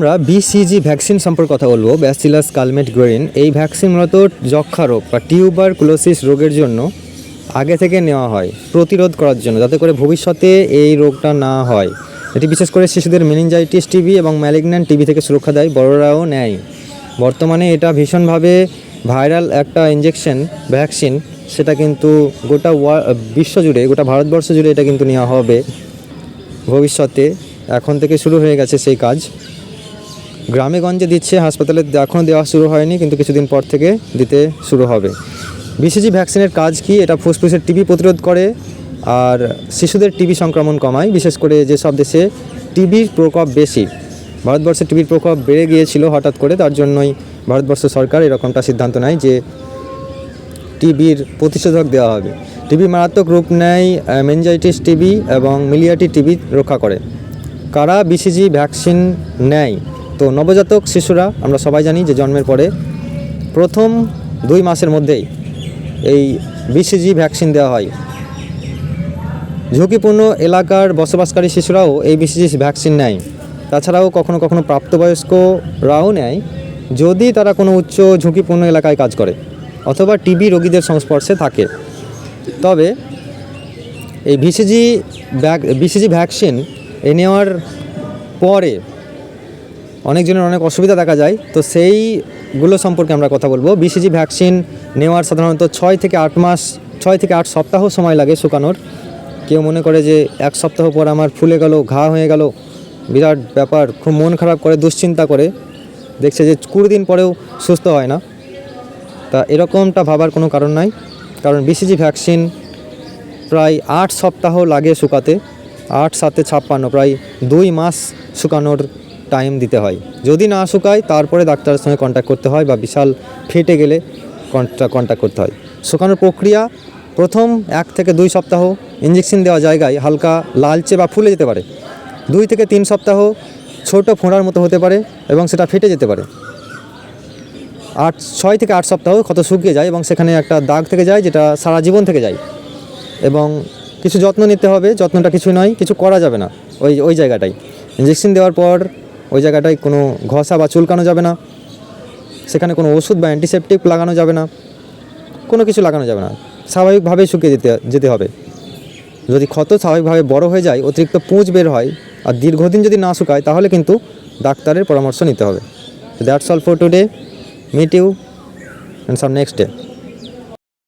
আমরা BCG vaccine সম্পর্কে কথা বলব ব্যাসিলাস কালমেট গ্রেন এই ভ্যাকসিন মূলত যক্ষা রোগ বা টিউবার ক্লোসিস রোগের জন্য আগে থেকে নেওয়া হয়, প্রতিরোধ করার জন্য, যাতে করে ভবিষ্যতে এই রোগটা না হয়। এটি বিশেষ করে শিশুদের মেনিনজাইটিস টিবি এবং ম্যালিগন্যান্ট টিবি থেকে সুরক্ষা দেয়, বড়রাও নেয়। বর্তমানে এটা ভীষণভাবে ভাইরাল একটা ইঞ্জেকশন ভ্যাকসিন সেটা কিন্তু গোটা বিশ্ব জুড়ে, গোটা ভারতবর্ষ জুড়ে এটা কিন্তু নেওয়া হবে। ভবিষ্যতে, এখন থেকে শুরু হয়ে গেছে সেই কাজ। গ্রামে গঞ্জে দিচ্ছে, হাসপাতালে এখনও দেওয়া শুরু হয়নি, কিন্তু কিছুদিন পর থেকে দিতে শুরু হবে। বিসিজি ভ্যাকসিনের কাজ কি, এটা ফুসফুসের টিবি প্রতিরোধ করে, আর শিশুদের টিবি সংক্রমণ কমায়, বিশেষ করে যেসব দেশে টিবির প্রকোপ বেশি। ভারতবর্ষে টিবির প্রকোপ বেড়ে গিয়েছিল হঠাৎ করে, তার জন্যই ভারতবর্ষ সরকার এরকমটা সিদ্ধান্ত নেয় যে টিবির প্রতিষেধক দেওয়া হবে। টিবি মারাত্মক রূপ নেয় মেনজাইটিস টিবি এবং মিলিয়াটি টিবি রক্ষা করে। কারা বিসিজি ভ্যাকসিন নেয়? তো নবজাতক শিশুরা, আমরা সবাই জানি যে জন্মের পরে প্রথম দুই মাসের মধ্যেই এই বিসিজি ভ্যাকসিন দেওয়া হয়। ঝুঁকিপূর্ণ এলাকার বসবাসকারী শিশুরাও এই বিসিজি ভ্যাকসিন নেয়। তাছাড়াও কখনো কখনো প্রাপ্তবয়স্করাও নেয়, যদি তারা কোনো উচ্চ ঝুঁকিপূর্ণ এলাকায় কাজ করে অথবা টিবি রোগীদের সংস্পর্শে থাকে। তবে এই বিসিজি ব্যাক বিসিজি ভ্যাকসিন এ নেওয়ার পরে অনেকজনের অনেক অসুবিধা দেখা যায়। তো সেইগুলো সম্পর্কে আমরা কথা বলব। বিসিজি ভ্যাকসিন নেওয়ার সাধারণত ছয় থেকে আট মাস, ছয় থেকে আট সপ্তাহ সময় লাগে শুকানোর। কেউ মনে করে যে এক সপ্তাহ পর আমার ফুলে গেল, ঘা হয়ে গেল, বিরাট ব্যাপার, খুব মন খারাপ করে, দুশ্চিন্তা করে। দেখছে যে কুড়ি দিন পরেও সুস্থ হয় না। তা এরকমটা ভাবার কোনো কারণ নাই। কারণ বিসিজি ভ্যাকসিন প্রায় আট সপ্তাহ লাগে শুকাতে। আট, সাতে, ছাপ্পান্ন, প্রায় দুই মাস শুকানোর টাইম দিতে হয়। যদি না শুকায়, তারপরে ডাক্তারের সঙ্গে কন্ট্যাক্ট করতে হয় বা বিশাল ফেটে গেলে কন্ট্যাক্ট করতে হয়। শুকানোর প্রক্রিয়া প্রথম এক থেকে দুই সপ্তাহ ইঞ্জেকশন দেওয়া জায়গায় হালকা লালচে বা ফুলে যেতে পারে। দুই থেকে তিন সপ্তাহ ছোট ফোঁড়ার মতো হতে পারে এবং সেটা ফেটে যেতে পারে। আট, ছয় থেকে আট সপ্তাহ ক্ষত শুকিয়ে যায় এবং সেখানে একটা দাগ থেকে যায় যেটা সারা জীবন থেকে যায়। এবং কিছু যত্ন নিতে হবে, যত্নটা কিছু নয়, কিছু করা যাবে না ওই ওই জায়গাটায়। ইঞ্জেকশন দেওয়ার পর ওই জায়গাটায় কোনো ঘষা বা চুলকানো যাবে না। সেখানে কোনো ওষুধ বা অ্যান্টিসেপটিক লাগানো যাবে না। কোনো কিছু লাগানো যাবে না। স্বাভাবিকভাবেই শুকিয়ে যেতে যেতে হবে। যদি ক্ষত স্বাভাবিকভাবে বড় হয়ে যায়, অতিরিক্ত পুঁজ বের হয় আর দীর্ঘদিন যদি না শুকায়, তাহলে কিন্তু ডাক্তারের পরামর্শ নিতে হবে। That's all for today meet you and some next day